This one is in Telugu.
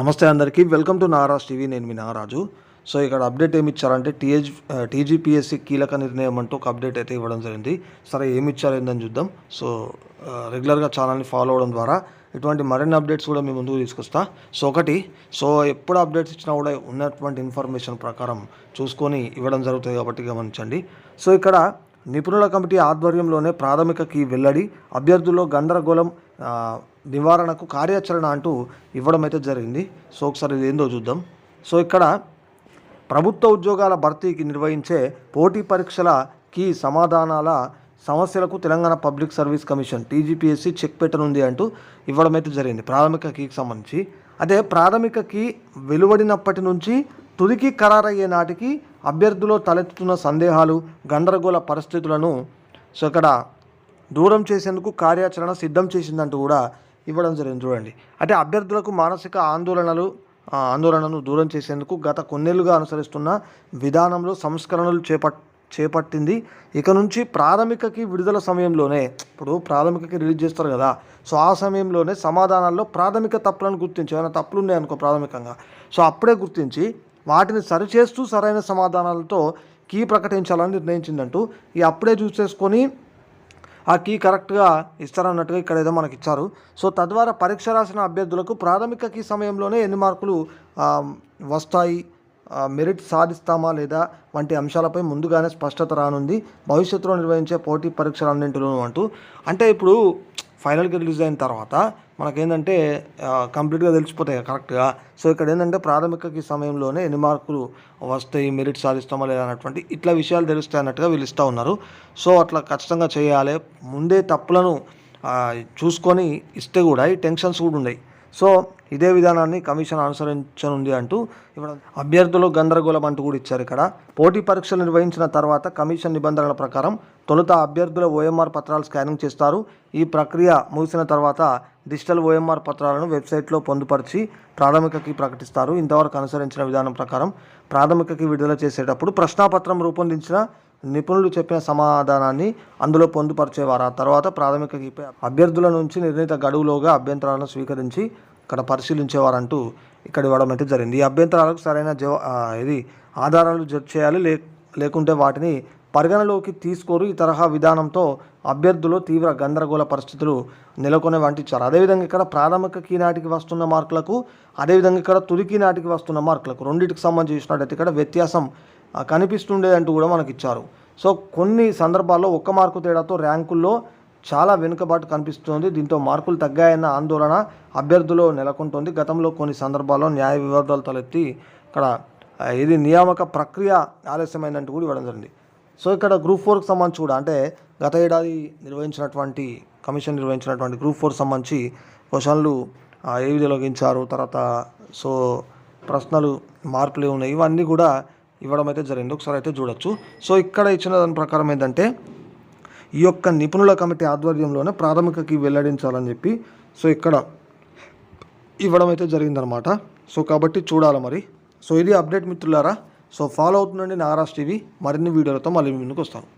నమస్తే అందరికీ. వెల్కమ్ టు నారాజ్ టీవీ నేను మీ నాగరాజు. సో ఇక్కడ అప్డేట్ ఏమి ఇచ్చారంటే టీహెచ్ టీజీపీఎస్సీ కీలక నిర్ణయం అంటూ ఒక అప్డేట్ అయితే ఇవ్వడం జరిగింది. సరే ఏమి ఇచ్చారు ఏందని చూద్దాం. సో రెగ్యులర్గా ఛానల్ని ఫాలో అవడం ద్వారా ఇటువంటి మరిన్ని అప్డేట్స్ కూడా మీ ముందుకు తీసుకొస్తా. సో ఒకటి సో ఎప్పుడు అప్డేట్స్ ఇచ్చినా కూడా ఉన్నటువంటి ఇన్ఫర్మేషన్ ప్రకారం చూసుకొని ఇవ్వడం జరుగుతుంది కాబట్టి గమనించండి. సో ఇక్కడ నిపుణుల కమిటీ ఆధ్వర్యంలోనే ప్రాథమిక కీ వెల్లడి అభ్యర్థుల్లో గందరగోళం నివారణకు కార్యాచరణ అంటూ ఇవ్వడం అయితే జరిగింది. సో ఒకసారి ఇది ఏందో చూద్దాం. సో ఇక్కడ ప్రభుత్వ ఉద్యోగాల భర్తీకి నిర్వహించే పోటీ పరీక్షలకి సమాధానాల సమస్యలకు Telangana public service commission TGPSC check పెట్టనుంది అంటూ ఇవ్వడం అయితే జరిగింది ప్రాథమిక కీకి సంబంధించి. అదే ప్రాథమిక కీ వెలువడినప్పటి నుంచి తుదికి ఖరారయ్యే నాటికి అభ్యర్థులు తలెత్తుతున్న సందేహాలు గందరగోళ పరిస్థితులను సో ఇక్కడ దూరం చేసేందుకు కార్యాచరణ సిద్ధం చేసిందంటూ కూడా ఇవ్వడం జరిగింది చూడండి. అంటే అభ్యర్థులకు మానసిక ఆందోళనలు ఆందోళనను దూరం చేసేందుకు గత కొన్నేళ్ళుగా అనుసరిస్తున్న విధానంలో సంస్కరణలు చేపట్ చేపట్టింది. ఇక నుంచి ప్రాథమికకి విడుదల సమయంలోనే ఇప్పుడు ప్రాథమికకి రిలీజ్ చేస్తారు కదా సో ఆ సమయంలోనే సమాధానాల్లో ప్రాథమిక తప్పులను గుర్తించి ఏమైనా తప్పులు ఉన్నాయనుకో ప్రాథమికంగా సో అప్పుడే గుర్తించి వాటిని సరిచేస్తూ సరైన సమాధానాలతో కీ ప్రకటించాలని నిర్ణయించిందంటూ ఈ అప్పుడే చూసేసుకొని ఆ కీ కరెక్ట్గా ఇస్తారన్నట్టుగా ఇక్కడ ఏదో మనకి ఇచ్చారు. సో తద్వారా పరీక్ష రాసిన అభ్యర్థులకు ప్రాథమిక కీ సమయంలోనే ఎన్ని మార్కులు వస్తాయి మెరిట్ సాధిస్తామా లేదా వంటి అంశాలపై ముందుగానే స్పష్టత రానుంది. భవిష్యత్తులో నిర్వహించే పోటీ పరీక్షలన్నింటిలోనూ అంటూ. అంటే ఇప్పుడు ఫైనల్గా రిలీజ్ అయిన తర్వాత మనకేంటంటే కంప్లీట్గా తెలిసిపోతాయి కరెక్ట్గా. సో ఇక్కడ ఏంటంటే ప్రాథమికకి సమయంలోనే ఎన్ని మార్కులు వస్తాయి మెరిట్ సాధిస్తామా లేదా అన్నటువంటి ఇట్లా విషయాలు తెలుస్తాయి అన్నట్టుగా వీళ్ళు ఇస్తూ ఉన్నారు. సో అట్లా ఖచ్చితంగా చేయాలి. ముందే తప్పులను చూసుకొని ఇస్తే కూడా ఈ టెన్షన్స్ కూడా ఉన్నాయి సో ఇదే విధానాన్ని కమిషన్ అనుసరించనుంది అంటూ ఇప్పుడు అభ్యర్థులు గందరగోళం అంటూ కూడా ఇచ్చారు ఇక్కడ. పోటీ పరీక్షలు నిర్వహించిన తర్వాత కమిషన్ నిబంధనల ప్రకారం తొలుత అభ్యర్థుల ఓఎంఆర్ పత్రాలు స్కానింగ్ చేస్తారు. ఈ ప్రక్రియ ముగిసిన తర్వాత డిజిటల్ ఓఎంఆర్ పత్రాలను వెబ్సైట్లో పొందుపరిచి ప్రాథమికకి ప్రకటిస్తారు. ఇంతవరకు అనుసరించిన విధానం ప్రకారం ప్రాథమికకి విడుదల చేసేటప్పుడు ప్రశ్నాపత్రం రూపొందించిన నిపుణులు చెప్పిన సమాధానాన్ని అందులో పొందుపరిచేవారు. ఆ తర్వాత ప్రాథమిక అభ్యర్థుల నుంచి నిర్ణీత గడువులోగా అభ్యంతరాలను స్వీకరించి ఇక్కడ పరిశీలించేవారంటూ ఇక్కడ ఇవ్వడం అయితే జరిగింది. ఈ అభ్యంతరాలకు సరైన జవ ఇది ఆధారాలు జడ్జ్ చేయాలి లే లేకుంటే వాటిని పరిగణలోకి తీసుకోరు. ఈ తరహా విధానంతో అభ్యర్థులు తీవ్ర గందరగోళ పరిస్థితులు నెలకొనే వంటించారు అదేవిధంగా ఇక్కడ ప్రాథమిక కీనాటికి వస్తున్న మార్కులకు అదేవిధంగా ఇక్కడ తుదికి నాటికి వస్తున్న మార్కులకు రెండింటికి సంబంధించినట్టయితే ఇక్కడ వ్యత్యాసం కనిపిస్తుండేదంటూ కూడా మనకి ఇచ్చారు సో కొన్ని సందర్భాల్లో ఒక్క మార్కు తేడాతో ర్యాంకుల్లో చాలా వెనుకబాటు కనిపిస్తుంది. దీంతో మార్కులు తగ్గాయన్న ఆందోళన అభ్యర్థులు నెలకొంటుంది. గతంలో కొన్ని సందర్భాల్లో న్యాయ వివాదాలు తలెత్తి ఇక్కడ ఇది నియామక ప్రక్రియ ఆలస్యమైనట్టు కూడా ఇవ్వడం జరిగింది. సో ఇక్కడ గ్రూప్ ఫోర్కి సంబంధించి కూడా అంటే గత ఏడాది నిర్వహించినటువంటి కమిషన్ నిర్వహించినటువంటి గ్రూప్ ఫోర్ సంబంధించి క్వశ్చన్లు ఏ విధంగా తర్వాత సో ప్రశ్నలు మార్పులు ఉన్నాయి ఇవన్నీ కూడా ఇవ్వడం అయితే జరిగింది. ఒకసారి అయితే చూడొచ్చు. సో ఇక్కడ ఇచ్చిన దాని ప్రకారం ఏంటంటే ఈ యొక్క నిపుణుల కమిటీ ఆధ్వర్యంలోనే ప్రాథమికకి వెల్లడించాలని చెప్పి సో ఇక్కడ ఇవ్వడం అయితే జరిగిందనమాట సో కాబట్టి చూడాలి మరి. సో ఇది అప్డేట్ మిత్రులారా సో ఫాలో అవుతుండండి నారాజ్ టీవీ. మరిన్ని వీడియోలతో మళ్ళీ ముందుకు వస్తాను.